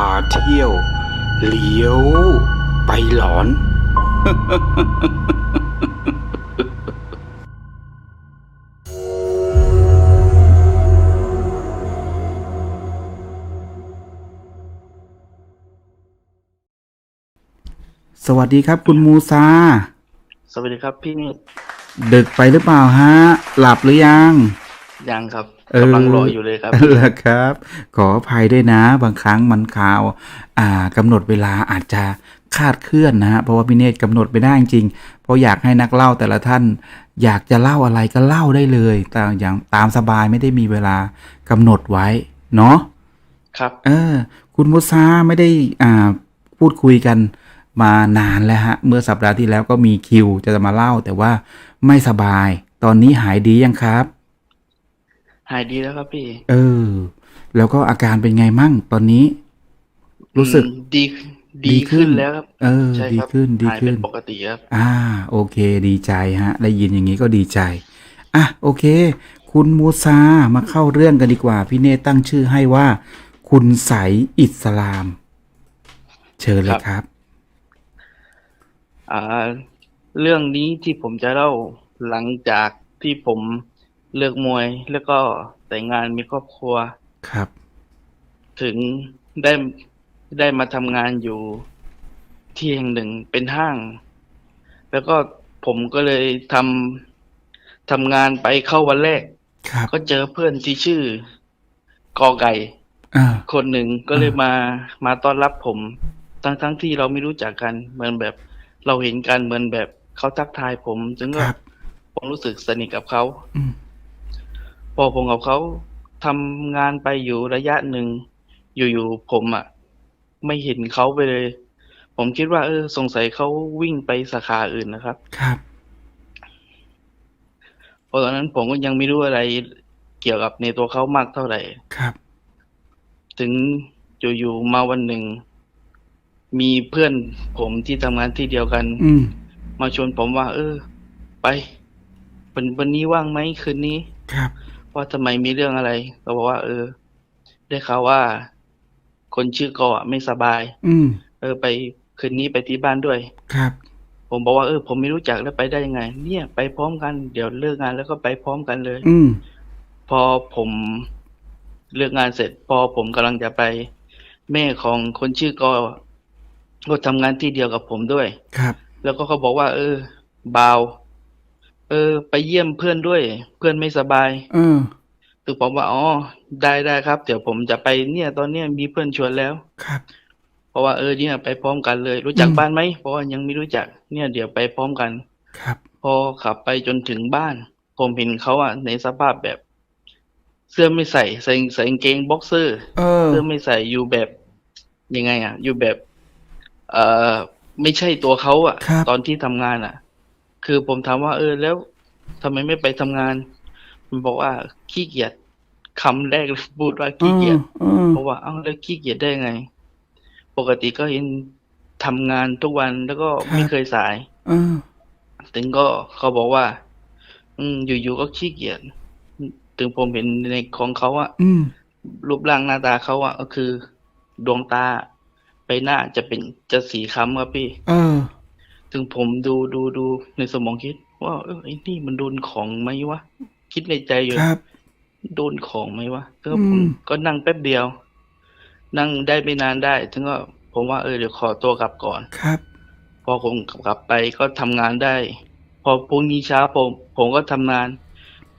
าเที่ยว เลี้ยว ไปหลอน สวัสดีครับคุณมูซา สวัสดีครับพี่นิดดึกไปหรือเปล่าฮะ หลับหรือยัง ยังครับเออกำลังรออยู่เลยครับเหรอครับ ขออภัยด้วยนะ บางครั้งมันข่าว อ่ากำหนดเวลาอาจจะคลาดเคลื่อนนะฮะเพราะว่าพี่เนตรกำหนดไม่ได้จริงๆเพราะอยากให้นักเล่าแต่ละท่าน อยากจะเล่าอะไรก็เล่าได้เลยแต่อย่างตามสบายไม่ได้มีเวลากำหนดไว้ เนาะครับ เออ คุณมุซาไม่ได้อ่าพูดคุยกันมานานแล้วฮะ เมื่อสัปดาห์ที่แล้วก็มีคิวจะมาเล่าแต่ว่าไม่สบาย ตอนนี้หายดียังครับ หายดีแล้วครับพี่ เออ แล้วก็อาการเป็นไงมั่งตอนนี้ รู้สึกอืมดีดีดีขึ้ขึ้นนแล้วครับ เออใช่ดีครับขึ้นดีหายขึ้เป็นนปกติครับ อ่า โอเค ดีใจฮะ ได้ยินอย่างนี้ก็ดีใจ อะ โอเค คุณมูซามาเข้าเรื่องกันดีกว่า พี่เนตตั้งชื่อให้ว่า คุณใสยอิสลาม เชิญเลยครับ อ่า เรื่องนี้ที่ผมจะเล่าหลังจากที่ผม เลิกมวย แล้วก็แต่งงานมีครอบครัว ครับ ถึงได้ได้มาทำงานอยู่ที่แห่งหนึ่งเป็นห้าง แล้วก็ผมก็เลยทำทำงานไปเข้าวันแรก ครับก็เจอเพื่อนที่ชื่อกอไก่อ่าคนหนึ่งก็เลยมามาต้อนรับผม ทั้งทั้งที่เราไม่รู้จักกัน เหมือนแบบเราเห็นกันเหมือนแบบเขาทักทายผม จึงคก็รับ ผมรู้สึกสนิทกับเขา อืม พอผมกับเขาทำงานไปอยู่ระยะหนึ่ง อยู่ๆผมอะ ไม่เห็นเขาไปเลย ผมคิดว่า เออ สงสัยเขาวิ่งไปสาขาอื่นนะครับ ครับ เพราะตอนนั้นผมก็ยังไม่รู้อะไรเกี่ยวกับในตัวเขามากเท่าไหร่ ครับ ถึงอยู่ๆมาวันหนึ่ง มีเพื่อนผมที่ทำงานที่เดียวกัน อืม มาชวนผมว่า เออ ไปวันวันนี้ว่างไหมคืนนี้ ครับ ว่าทำไมมีเรื่องอะไร ก็บอกว่า เออ ได้ข่าวว่า คนชื่อกออะไม่สบาย อืม เออ ไปคืนนี้ไปที่บ้านด้วย ครับ ผมบอกว่าเออ ผมไม่รู้จักแล้วไปได้ยังไง เนี่ยไปพร้อมกันเดี๋ยวเลิกงานแล้วก็ไปพร้อมกันเลย อืม พอผมเลิกงานเสร็จ พอผมกำลังจะไป แม่ของคนชื่อกอก็ทำงานที่เดียวกับผมด้วย ครับ แล้วก็เขาบอกว่า เออ บาว เออ ไปเยี่ยมเพื่อนด้วย เพื่อนไม่สบายเออคือผมว่าอ๋อได้ได้ครับ เดี๋ยวผมจะไปเนี่ยตอนเนี้ยมีเพื่อนชวนแล้ว ครับ เพราะว่าเออเนี่ยไปพร้อมกันเลย รู้จักอืมบ้านไหมเพราะว่ายังไม่รู้จักเนี่ยเดี๋ยวไปพร้อมกัน ครับ พอขับไปจนถึงบ้าน ผมเห็นเขาอะในสภาพแบบ เสื้อไม่ใส่ใส่ใส่กางเกงบ็อกเซอร์เออ เสื้อไม่ใส่อยู่แบบยังไง อะ อยู่แบบ เอ่อไม่ใช่ตัวเขาอะ ครับ ตอนที่ทำงานอะ คือผมถามว่า เออ แล้วทำไมไม่ไปทำงาน มันบอกว่าขี้เกียจคำแรกเลยพูดว่าขี้เกียจเออเพราะว่าเอ้าแล้วขี้เกียจได้ไง ปกติก็เห็นทำงานทุกวันแล้วก็ไม่เคยสายเออถึงก็เขาบอกว่า อืมอยู่ๆก็ขี้เกียจถึงผมเห็นในของเขาอะอืมรูปร่างหน้าตาเขาอะก็คือ ดวงตาไปหน้าจะเป็นจะสีคล้ำครับพี่เออ ถึงผมดูดูดูในสมองคิด ว่าเออไอ้นี่มันโดนของไหมวะ คิดในใจอยู่ครับ โดนของไหมวะก็อืมผมก็นั่งแป๊บเดียว นั่งได้ไม่นานได้ถึงก็ผมว่าเออเดี๋ยวขอตัวกลับก่อน ครับ พอผมกลับไปก็ทำงานได้ พอพรุ่งนี้เช้าผมผมก็ทำงาน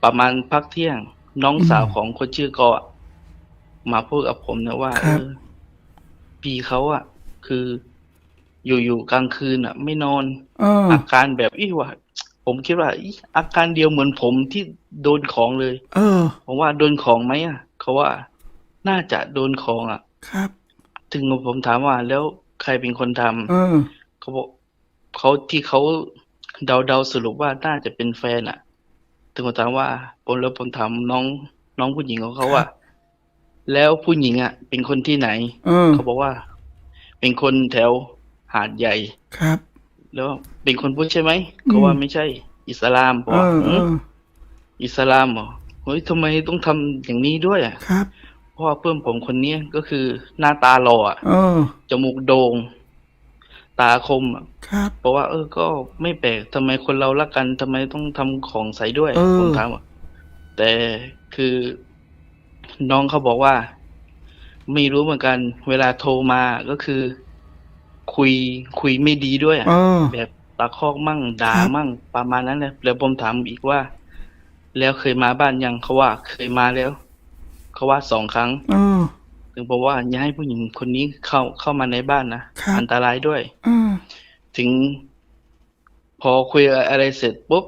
ประมาณพักเที่ยง น้องสาวของคนชื่อกออะมาพูดกับผมนะว่า คเอรับอพี่เขาอะคือ อยู่ๆกลางคืนอะไม่นอน เออ อาการแบบอีว่าผมคิดว่าอีอาการเดียวเหมือนผมที่โดนของเลย เออ ผมว่าโดนของไหมอะ เขาว่าน่าจะโดนของอะ ครับ ถึงผมถามว่า แล้วใครเป็นคนทำเออ เขาบอกเขาที่เขาเดาเดาๆสรุปว่าน่าจะเป็นแฟนอะ ถึงผมถามว่าผมแล้วผมถามน้องน้องผู้หญิงของเขาว่า แล้วผู้หญิงอะ เป็นคนที่ไหน เออ เขาบอกว่า เป็นคนแถว หาดใหญ่ครับ แล้วเป็นคนพุทธใช่ไหมเขาว่าไม่ใช่ อิสลามบอเอกอเอหืมออิสลามเหรอเฮ้ยทำไมต้องทำอย่างนี้ด้วยอะครับผราะว่าเพื่อนผมคนเนี้ยก็คือหน้าตาหล่ออะเออจมูกโด่งตาคมอะครับเพราะว่า เออ ก็ไม่แปลกทำไมคนเรารักกันทำไมต้องทำของใส่ด้วยเออผมถามว่าแต่คือน้องเขาบอกว่า ไม่รู้เหมือนกัน เวลาโทรมาก็คือ คุยคุยไม่ดีด้วยอะเออ แบบตะคอกมั่งด่าครับ มั่งประมาณนั้นเลยแล้วผมถามอีกว่า แล้วเคยมาบ้านยังเขาว่าเคยมาแล้ว เขาว่าสองครั้ง เออ ถึงบอกว่าอย่าให้ผู้หญิงคนนี้เข้าเข้ามาในบ้านนะครับ อันตรายด้วย เออ ถึง พอคุยอะไรเสร็จปุ๊บ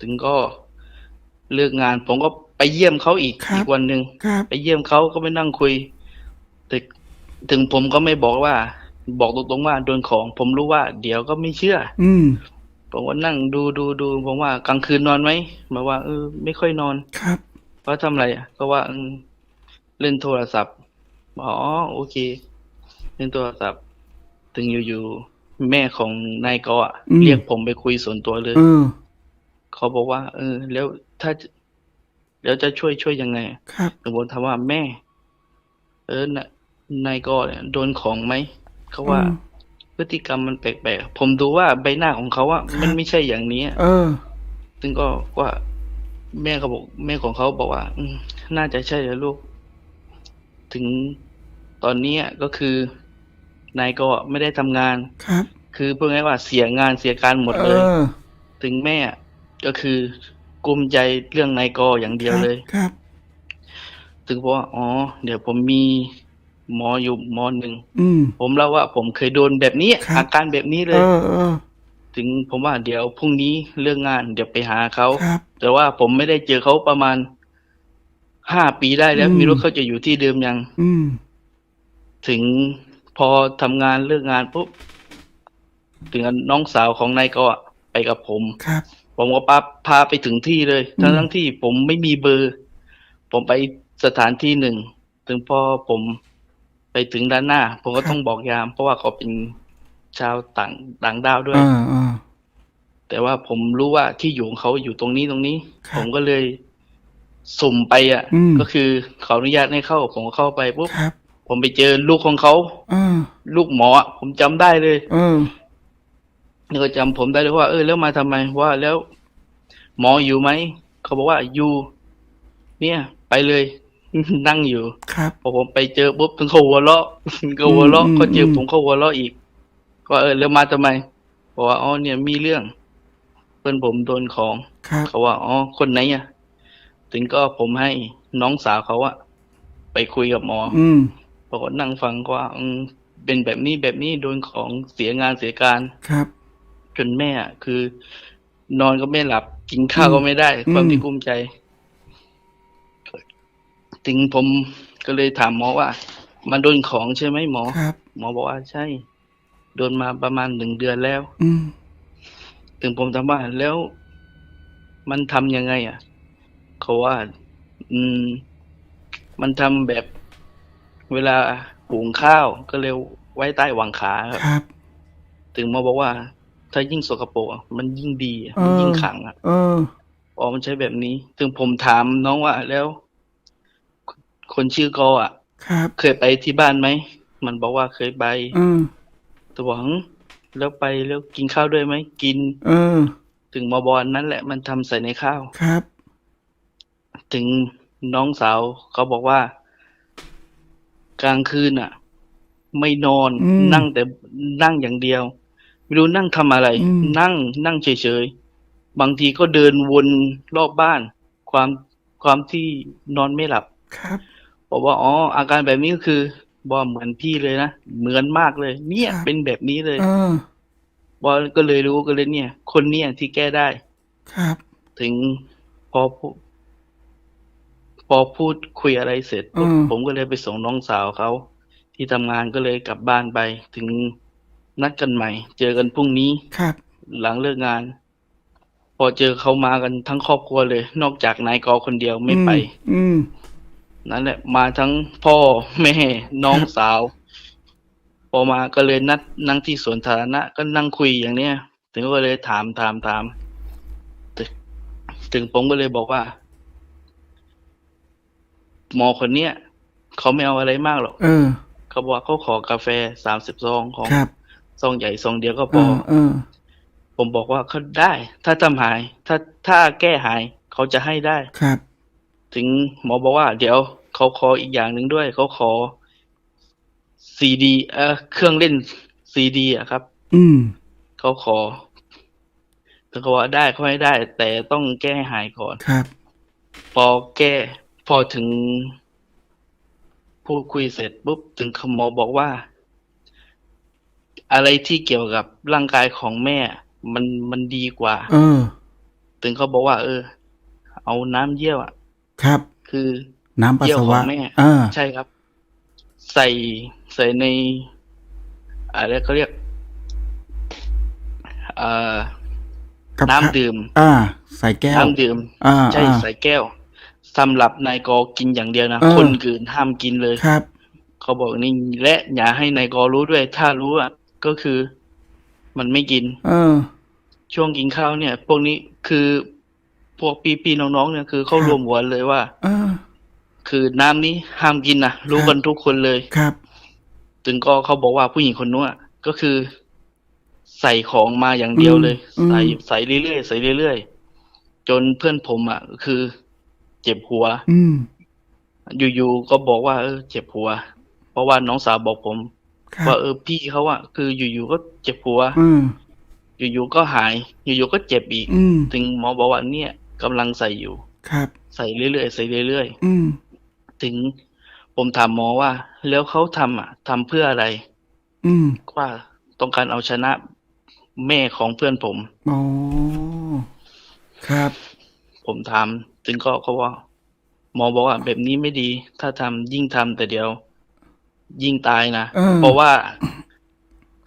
ถึงก็เลิกงาน ผมก็ไปเยี่ยมเขาอีกครับ อีกวันหนึ่งครับ ไปเยี่ยมเขาก็ไปนั่งคุยแต่ถึงผมก็ไม่บอกว่า บอกตรงๆว่าโดนของ ผมรู้ว่า เดี๋ยวก็ไม่เชื่อ อืมผมก็นั่งดูดูดูผมว่ากลางคืนนอนไหมบอกว่าเออไม่ค่อยนอนครับเพราะทำอะไรอะก็ว่าอืมเล่นโทรศัพท์อ๋อโอเค เล่นโทรศัพท์ถึงอยู่ๆแม่ของนายกออะอืมเรียกผมไปคุยส่วนตัวเลยเออเขาบอกว่า เออ แล้วถ้าแล้วจะช่วยช่วยยังไงครับถึงผมถามว่าแม่ เออนะนายกอเนี่ยโดนของไหม เขาว่าอืมพฤติกรรมมันแปลกๆผมดูว่าใบหน้าของเขาอะครับมันไม่ใช่อย่างนี้อะเออ ซึ่งก็ว่า แม่เขาบอก แม่ของเขาบอกว่า อืมน่าจะใช่แล้วลูก ถึงตอนนี้ก็คือนายก็ไม่ได้ทำงานครับ คือพูดง่ายๆว่าเสียงานเสียการหมดเอเลยอถึงแม่ก็คือกุมใจเรื่องนายกอย่างเดียวเลยครับ ถึงบอกว่าอ๋อ เดี๋ยวผมมี หมออยู่หมอหนึ่งอืมผมเล่าว่าผมเคยโดนแบบนี้ครับอาการแบบนี้เลเอยอเออถึงผมว่าเดี๋ยวพรุ่งนี้เรื่องงานเดี๋ยวไปหาเขาครับแต่ว่าผมไม่ได้เจอเขาประมาณห้าปีได้แล้วอืมไม่รู้เขาจะอยู่ที่เดิมยังอืมถึงพอทำงานเลิกงานปุ๊บถึงน้องสาวของนายก็ไปกับผมครับผมก็พาพาไปถึงที่เลยอืมทั้งทั้งที่ผมไม่มีเบอร์ ผมไปสถานที่หนึ่ง ถึงพอผม ไปถึงด้านหน้า ผมก็ต้องบอกยาม เพราะว่าเขาเป็นชาวต่างต่างดาวด้วเอยอเออแต่ว่าผมรู้ว่าที่อยู่ของเขาอยู่ตรงนี้ตรงนี้ ครับผมก็เลยสุ่มไปอะ อืม ก็คือขออนุญาตให้เข้า ผมก็เข้าไปปุ๊บครับผมไปเจอลูกของเขาเออลูกหมออะผมจำได้เลย เออ แล้วก็จำผมได้เลยว่า เออแล้วมาทำไมว่าแล้ว หมออยู่ไหมเขาบอกว่าอยู่เนี่ย ไปเลย นั่งอยู่ครับ พอผมไปเจอปุ๊บถึงเขาหัวเราะก็หัวเราะอืมเขาเจออมผมเขาหัวเราะอีกว่าเออแล้วมาทำไมบอกว่าอ๋อเนี่ยมีเรื่อง เพื่อนผมโดนของครับเขาว่าอ๋อคนไหนอะ ถึงก็ผมให้น้องสาวเขาอะไปคุยกับหมอ อืมบอกว่านั่งฟังก็ว่าอืมเป็นแบบนี้แบบนี้โดนของเสียงานเสียการครับ จนแม่อะคือนอนก็ไม่หลับกินข้าวก็ไม่ได้อืมความที่กุ้มใจ ถึงผมก็เลยถามหมอว่า มันโดนของใช่ไหมหมอครับ หมอบอกว่าใช่ โดนมาประมาณหนึ่งเดือนแล้ว อืมถึงผมถามว่าแล้วมันทำยังไง อะ เขาว่า อืม มันทำแบบเวลาหุงข้าวก็เร็วไว้ใต้หวังขาครับ ครับ ถึงหมาบอกว่า ถ้ายิ่งสกปรกอะมันยิ่งดีอะมันยิ่งขังอะ เออ อ๋อมันใช้แบบนี้ ถึงผมถามน้องว่าแล้ว คนชื่อกออะ ครับ เคยไปที่บ้านไหม มันบอกว่าเคยไปเออตัวบอกหึแล้วไปแล้วกินข้าวด้วยไหม กิน เออ ถึงมาบอลนั่นแหละมันทำใส่ในข้าว ครับ ถึงน้องสาวเขาบอกว่า กลางคืนอะ ไม่นอนอืมนั่งแต่นั่งอย่างเดียว ไม่รู้นั่งทำอะไร อืม นั่งนั่งเฉยๆ บางทีก็เดินวนรอบบ้าน ความความที่นอนไม่หลับ ครับ บอกว่าอ๋ออาการแบบนี้ก็คือบอกเหมือนพี่เลยนะเหมือนมากเลย เนี่ยครับเป็นแบบนี้เลยเออบอลก็เลยรู้ก็เลยเนี่ย คนเนี้ยที่แก้ได้ ครับ ถึงพอพูดพอพูดคุยอะไรเสร็จปุ๊บอืมผมก็เลยไปส่งน้องสาวเขาที่ทำงานก็เลยกลับบ้านไป ถึงนัดกันใหม่ เจอกันพรุ่งนี้ครับ หลังเลิกงาน พอเจอเขามากันทั้งครอบครัวเลย นอกจากนายกอคนเดียวไม่ไป อืม นั่นแหละ มาทั้งพ่อแม่น้องสาว พอมาก็เลยนัดนั่งที่สวนสาธารณะก็นั่งคุยอย่างเนี้ย ถึงก็เลยถามถามถามถึงถึงผมก็เลยบอกว่า หมอคนเนี้ยเขาไม่เอาอะไรมากหรอกเออเขาบอกว่าเขาขอกาแฟสามสิบซองของครับซองใหญ่ซองเดียวก็พเอออเออผมบอกว่าเขาได้ ถ้าทำหาย ถ้าถ้าแก้หาย เขาจะให้ได้ครับ ถึงหมอบอกว่า เดี๋ยวเขาขออีกอย่างหนึ่งด้วย เขาขอซีดีเออเครื่องเล่นซีดีอะครับ อืมเขาขอเขาก็ว่าได้เขาให้ได้ แต่ต้องแก้ให้หายก่อน ครับ พอแก้ พอถึงพูดคุยเสร็จปุ๊บถึงหมอบอกว่า อะไรที่เกี่ยวกับร่างกายของแม่ มันมันดีกว่า เออ ถึงเขาบอกว่า เออ เอาน้ำเยี่ยวอะ ครับ คือน้ำปัสสาวะเยี่ยวของแม่เออใช่ครับ ใส่ใส่ในอะไรเขาเรียกเอ่อกับน้ำดื่ม อ่า ใส่แก้วน้ำดื่มอ่าใช่อ่าใส่แก้วสำหรับนายกอกินอย่างเดียวนะเออคนอื่นห้ามกินเลยครับ เขาบอกนี่และอย่าให้นายกอรู้ด้วย ถ้ารู้อะก็คือ มันไม่กิน เออ ช่วงกินข้าวเนี่ย พวกนี้คือ พวกพี่ๆน้องๆเนี่ยคือเขาครับรวมหัวเลยว่าเออคือน้ำนี้ห้ามกินนะรู้ครับกันทุกคนเลยครับถึงก็เขาบอกว่าผู้หญิงคนนู้นอะก็คือ ใส่ของมาอย่างเดียวเลยอืมใส่ใส่เรื่อยๆใส่เรื่อยๆจนเพื่อนผมอะคือ เจ็บหัว อืมอยู่ๆก็บอกว่าเออ เจ็บหัว เพราะว่าน้องสาวบอกผมครับว่าเออพี่เขาอะคืออยู่ๆก็เจ็บหัวอืมอยู่ๆก็หาย อยู่ๆก็เจ็บอีกอืมถึงหมอบอกว่าเนี่ย กำลังใส่อยู่ ครับ ใส่เรื่อยๆใส่เรื่อยอืม ๆ ถึงผมถามหมอว่า แล้วเขาทำอะทำเพื่ออะไร อืมว่าต้องการเอาชนะแม่ของเพื่อนผมโอ้ครับ ผมถามถึงก็เขาว่าหมอบอกว่าแบบนี้ไม่ดี ถ้าทำยิ่งทำแต่เดียว ยิ่งตายนะเออเพราะว่า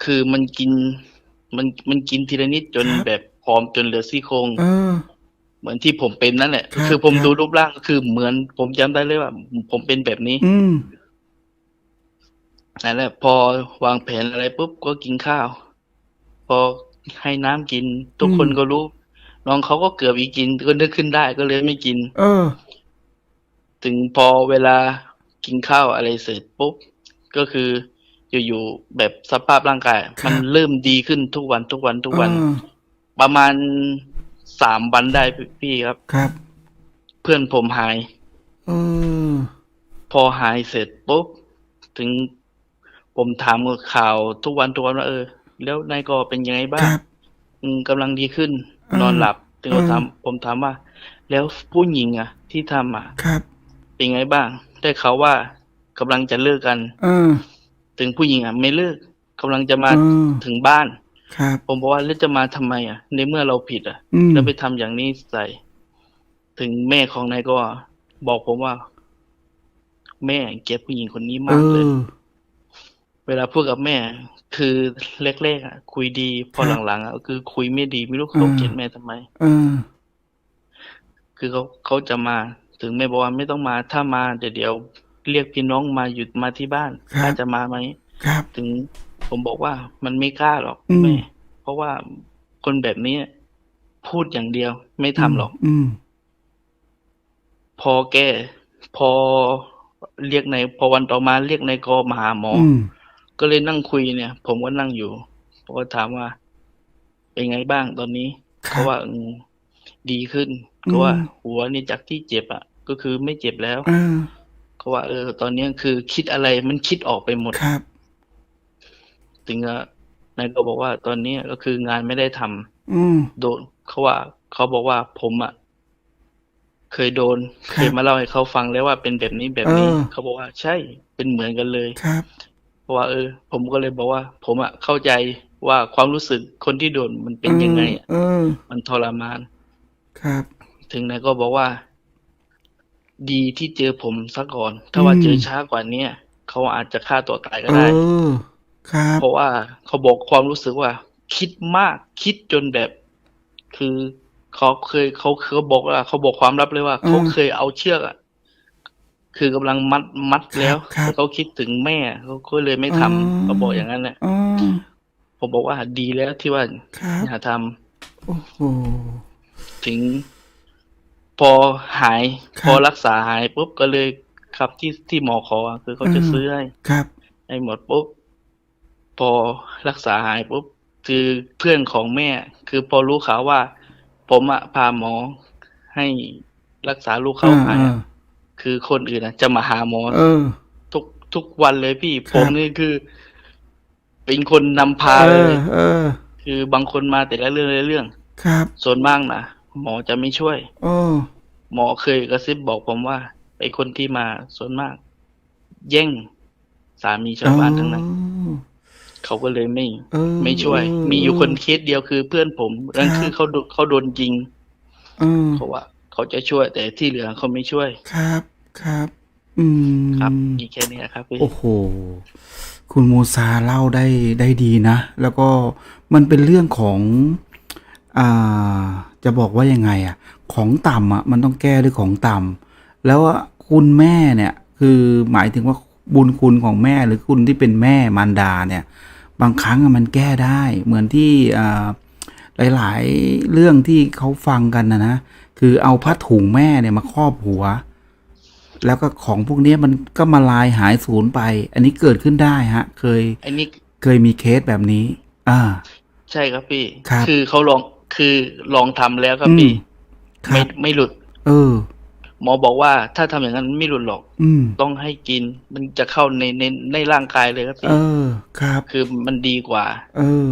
คือมันกิน มันมันกินทีละนิดจนครับ แบบผอมจนเหลือซี่โครงเออ เหมือนที่ผมเป็นนั่นแหละครับคือผมครับดูรูปร่างก็คือเหมือนผมจำได้เลยว่า ผมเป็นแบบนี้ อืมนั่นแหละพอวางแผนอะไรปุ๊บก็กินข้าว พอให้น้ำกิน ทุกคนอืมก็รู้น้องเขาก็เกือบอีกกินก็นึกขึ้นได้ก็เลยไม่กิน เออ ถึงพอเวลากินข้าวอะไรเสร็จปุ๊บก็คืออยู่ๆแบบสภาพร่างกายครับมันเริ่มดีขึ้นทุกวันทุกวันทุกวันเออประมาณ สามวันได้พี่พี่ครับ ครับ เพื่อนผมหายเออพอหายเสร็จปุ๊บ ถึงผมถามข่าวทุกวันทุกวันว่าเออ แล้วนายก็เป็นยังไงบ้าคงรับอืมกำลังดีขึ้นเออนอนหลับ ถึงผมเออถามผมถามว่า แล้วผู้หญิงอะ ที่ทำอะครับเป็นไงบ้าง ได้ข่าวว่ากำลังจะเลิกกันเออถึงผู้หญิงอะ ไม่เลิกกำลังจะมาเออถึงบ้าน ครับผมบอกว่าแล้วจะมาทำไมอะ ในเมื่อเราผิดอะอืมแล้วไปทำอย่างนี้ใส่ ถึงแม่ของนายก็บอกผมว่า แม่เกลียดผู้หญิงคนนี้เอมากเลยอเวลาพูดกับแม่ คือแรกๆอะ คุยดี พอครับหลังๆอะคือคุยไม่ดีไม่รู้เอเขาอเกลียดแม่ทำไมเออคือเขาเขาจะมา ถึงแม่บอกว่าไม่ต้องมาถ้ามาเดี๋ยวเดี๋ยวเรียกพี่น้องมาหยุดมาที่บ้านครับถ้าจะมาไหมครับถึง ผมบอกว่ามันไม่กล้าหรอกอืมแม่เพราะว่าคนแบบนี้พูดอย่างเดียว ไม่ทำหรอกอืมพอแก้พอเรียกในพอวันต่อมาเรียกในายกอมาหาหมอออืมก็เลยนั่งคุยเนี่ย ผมก็นั่งอยู่ผมก็ถามว่า เป็นไงบ้างตอนนี้ครัเขาบว่าอืมดีขึ้นอืมก็ว่า หัวนี่จากที่เจ็บอะก็คือไม่เจ็บแล้วเออเขาว่า เออ ตอนนี้คือคิดอะไรมันคิดออกไปหมดครับ ถึงอะนายก็บอกว่าตอนนี้ก็คืองานไม่ได้ทำอืมโดนเขาว่าเขาบอกว่าผมอะเคยโดนครับเคยมาเล่าให้เขาฟังแล้วว่าเป็นแบบนี้แบบนี้เออเขาบอกว่าใช่เป็นเหมือนกันเลยครับเพราะว่า เออ ผมก็เลยบอกว่า ผมอะเข้าใจว่าความรู้สึกคนที่โดนมันเป็นยังไงอะเออมันทรมาน ครับ ถึงนายก็บอกว่า ดีที่เจอผมซะก่อน ถ้าว่าอืมเจอช้ากว่าเนี้ยเขาอาจจะฆ่าตัวตายก็เอได้อ ครับ เพราะว่าเขาบอกความรู้สึกว่า คิดมากคิดจนแบบ คือเขาเคยเขาเขาบอกว่าเขาบอกความลับเลยว่าอืมเขาเคยเอาเชือกอะคือกำลังมัดมัดแล้วครับแต่เขาคิดถึงแม่เขาก็เลยไม่ทำอืมเขาบอกอย่างนั้นแหละอ๋อผมบอกว่าดีแล้วที่ว่าครับอย่าทำโอ้โหถึง พอหายครับพอรักษาหายปุ๊บก็เลยครับที่ที่หมอขออะคือเขาเออจะซื้อให้ครับ ให้หมดปุ๊บ พอรักษาหายปุ๊บคือเพื่อนของแม่ คือพอรู้ข่าวว่า ผมอะพาหมอให้รักษาลูกเขาหายอะคือคนอื่นอะจะมาหาหมอเออ ทุกทุกวันเลยพี่คผรับมนี่คือ เป็นคนนำพาเอเลอยเออ คือบางคนมาแต่ละเรื่องละเรื่อง ครับส่วนมากนะหมอจะไม่ช่วย โอ้หมอเคยกระซิบบอกผมว่าไอ้คนที่มาส่วนมาก แย่งสามีชาวบ้านทั้งนั้น เขาก็เลยไม่เออไม่ช่วยเมีอยู่คนเคสเดียวคือเพื่อนผมนั่นครับคือเขาโดนเขาโดนยิงเออเขาว่า เขาจะช่วย แต่ที่เหลือเขาไม่ช่วย ครับครับ อืมครับมีแค่นี้ครับพี่โอ้โหคุณมูซาเล่าได้ได้ดีนะ แล้วก็มันเป็นเรื่องของอ่าจะบอกว่ายังไงอะของต่ำอะมันต้องแก้ด้วยของต่ำแล้วอะคุณแม่เนี่ย คือหมายถึงว่าบุญคุณของแม่หรือคุณที่เป็นแม่มารดาเนี่ย บางครั้งอะมันแก้ได้เหมือนที่อ่าหลาย ๆ เรื่องที่เขาฟังกันนะนะคือเอาผ้าถุงแม่เนี่ยมาครอบหัว แล้วก็ของพวกเนี้ยมันก็มาลายหายสูญไป อันนี้เกิดขึ้นได้ฮะ เคยไอ้นี่เคยมีเคสแบบนี้ อ่า ใช่ครับพี่ครับคือเขาลองคือลองทำแล้วครับอืมพี่คไม่รับไม่หลุด เออ หมอบอกว่าถ้าทำอย่างนั้นไม่หลุดหรอก อืมต้องให้กิน มันจะเข้าในในในร่างกายเลยครับเอพี่อครับ คือมันดีกว่า เออ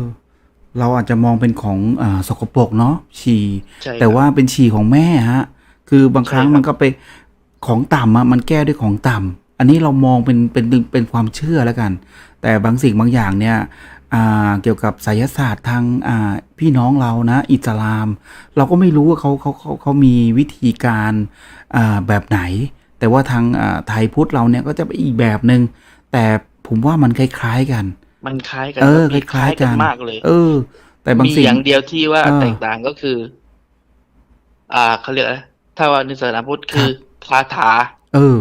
เราอาจจะมองเป็นของอ่าสกปรกเนาะฉี่ใช่ครับแต่ว่าเป็นฉี่ของแม่ฮะ คือบางครั้งใช่ครับมันก็ไปของต่ำอะมันแก้ด้วยของต่ำอันนี้เรามองเป็นเป็นเป็นความเชื่อแล้วกัน แต่บางสิ่งบางอย่างเนี่ยอ่า เกี่ยวกับไสยศาสตร์ทางอ่าพี่น้องเรานะ อิสลาม เราก็ไม่รู้ว่าเขาเขาเขาเขามีวิธีการอ่าแบบไหน แต่ว่าทางอ่าไทยพุทธเราเนี่ยก็จะไปอีกแบบหนึง่งแต่ผมว่ามันคล้ายๆกัน มันคล้ายกันเออรับพี่คล้ายๆกันมากเลย เออ แต่บางมีสิ่งอย่างเดียวที่ว่าเออแตกต่างก็คือ อ่าเขาเรียกอะไรถ้าว่าในศาสนาพุทธคือคาถา เออ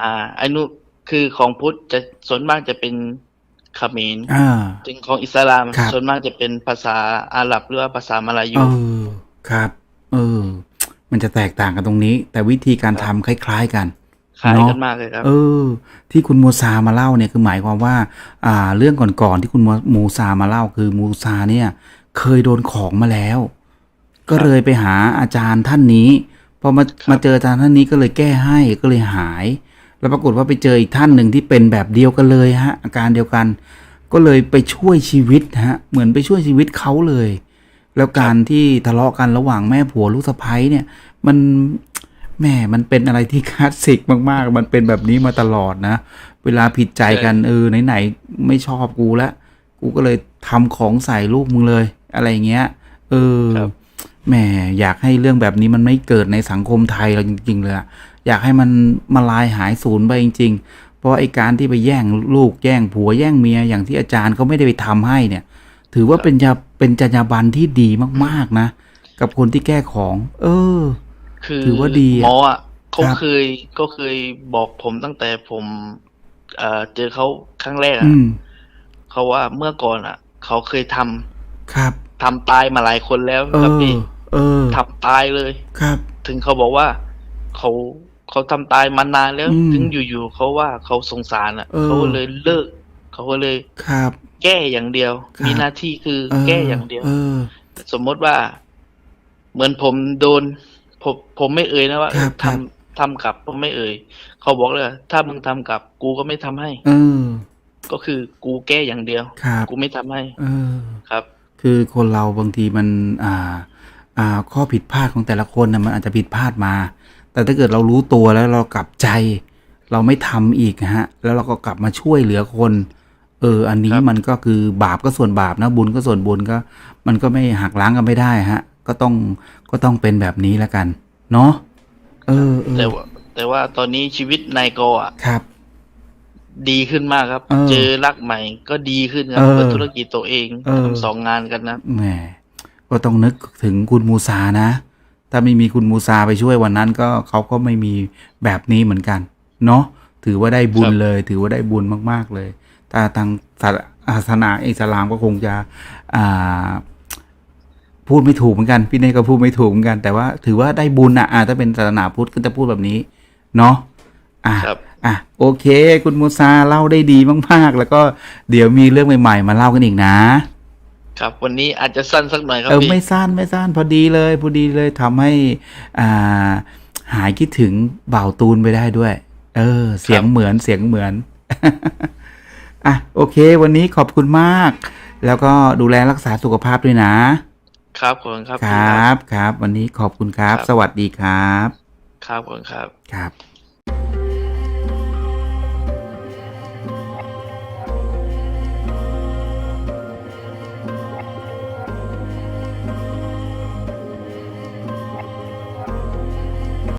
อ่าไอ้นู้นคือของพุทธจะส่วนมากจะเป็น เขมรอ่าถึงของอิสลามครับส่วนมากจะเป็นภาษาอาหรับหรือว่าภาษามาลาเอยูอครับ เออ มันจะแตกต่างกันตรงนี้ แต่วิธีการทำคล้าย ๆ กันคล้ายเนาะกันมากเลยครับ เออ ที่คุณมูซามาเล่าเนี่ยคือหมายความว่า อ่า เรื่องก่อนๆที่คุณมูซามาเล่าคือมูซาเนี่ย เคยโดนของมาแล้ว ก็เลยไปหาอาจารย์ท่านนี้พอมาครับมาเจออาจารย์ท่านนี้ก็เลยแก้ให้ก็เลยหาย แล้วปรากฏว่าไปเจออีกท่านหนึ่งที่เป็นแบบเดียวกันเลยฮะอาการเดียวกัน ก็เลยไปช่วยชีวิตฮะเหมือนไปช่วยชีวิตเขาเลย แล้วการที่ทะเลาะกันระหว่างแม่ผัวลูกสะใภ้เนี่ย มันแหม่มันเป็นอะไรที่คลาสสิกมากๆ มันเป็นแบบนี้มาตลอดนะ เวลาผิดใจกันเออไหนๆไม่ชอบกูแล้วกูก็เลยทำของใส่ลูกมึงเลย อะไรอย่างเงี้ย เออครับ แหมอยากให้เรื่องแบบนี้มันไม่เกิดในสังคมไทยเราจริง ๆ เลยอะอยากให้มันมาลายหายสูญไปจริง ๆ เพราะไอ้การที่ไปแย่งลูกแย่งผัวแย่งเมียอย่างที่อาจารย์เขาไม่ได้ไปทำให้เนี่ย ถือว่าเป็นยาเป็นจรรยาบรรณที่ดีมากๆนะ กับคนที่แก้ของ เออ คือถือว่าดีอะหมออะเขาครับเคยก็เคยบอกผมตั้งแต่ผมเอ่อเจอเขาครั้งแรกอะอืมเขาว่าเมื่อก่อนอะ เขาเคยทำครับทำตายมาหลายคนแล้วเอครับอพี่ เออทำตายเลย ครับ ถึงเขาบอกว่าเขาเขาทำตายมานานแล้วอืมถึงอยู่ๆเขาว่าเขาสงสารอะเออเขาก็เลยเลิกเขาก็เลยครับ แก้อย่างเดียวครับมีหน้าที่คือเออแก้อย่างเดียวเออสมมติว่า เหมือนผมโดน ผมผมไม่เอ่ยนะว่าครับเออทำทำกลับผมไม่เอ่ยเขาบอกเลยว่าถ้ามึงทำกลับ กูก็ไม่ทำให้เออก็คือกูแก้อย่างเดียวครับกูไม่ทำให้เออครับ คือคนเราบางทีมัน อ่าอ่า ข้อผิดพลาดของแต่ละคนนะมันอาจจะผิดพลาดมา แต่ถ้าเกิดเรารู้ตัวแล้วเรากลับใจ เราไม่ทำอีกนะฮะ แล้วเราก็กลับมาช่วยเหลือคน เออ อันนี้ครับมันก็คือบาปก็ส่วนบาปนะ บุญก็ส่วนบุญก็ มันก็ไม่หักล้างกันไม่ได้ฮะ ก็ต้องก็ต้องเป็นแบบนี้แล้วกัน เนาะเออเออแต่ว่าแต่ว่าตอนนี้ชีวิตนายกอะครับ ดีขึ้นมากครับเออเจอรักใหม่ก็ดีขึ้นครับเออเปิดธุรกิจตัวเองเออทำสองงานกันนะแหม ก็ต้องนึกถึงคุณมูซานะ ถ้าไม่มีคุณมูซาไปช่วยวันนั้นก็เขาก็ไม่มีแบบนี้เหมือนกัน เนาะถือว่าได้บุญครับเลย ถือว่าได้บุญมาก ๆเลยถ้าทางศาสนาอิสลามก็คงจะอ่าพูดไม่ถูกเหมือนกัน พี่เนยก็พูดไม่ถูกเหมือนกัน แต่ว่าถือว่าได้บุญอะอ่าถ้าเป็นศาสนาพุทธก็จะพูดแบบนี้ เนาะอะครับอะโอเค คุณมูซาเล่าได้ดีมาก ๆ แล้วก็เดี๋ยวมีเรื่องใหม่ ๆ มาเล่ากันอีกนะ ครับ วันนี้อาจจะสั้นสักหน่อยครับเออพี่ไม่สั้นไม่สั้นพอดีเลย พอดีเลยทำให้อ่าหายคิดถึงบ่าวตูนไปได้ด้วย เออ เสียงเหมือนเสียงเหมือนอะโอเค วันนี้ขอบคุณมาก แล้วก็ดูแลรักษาสุขภาพด้วยนะ ครับขอบคุณครับคพี่รับครับ วันนี้ขอบคุณครับครับสวัสดีครับ ครับขอบคุณครับครับ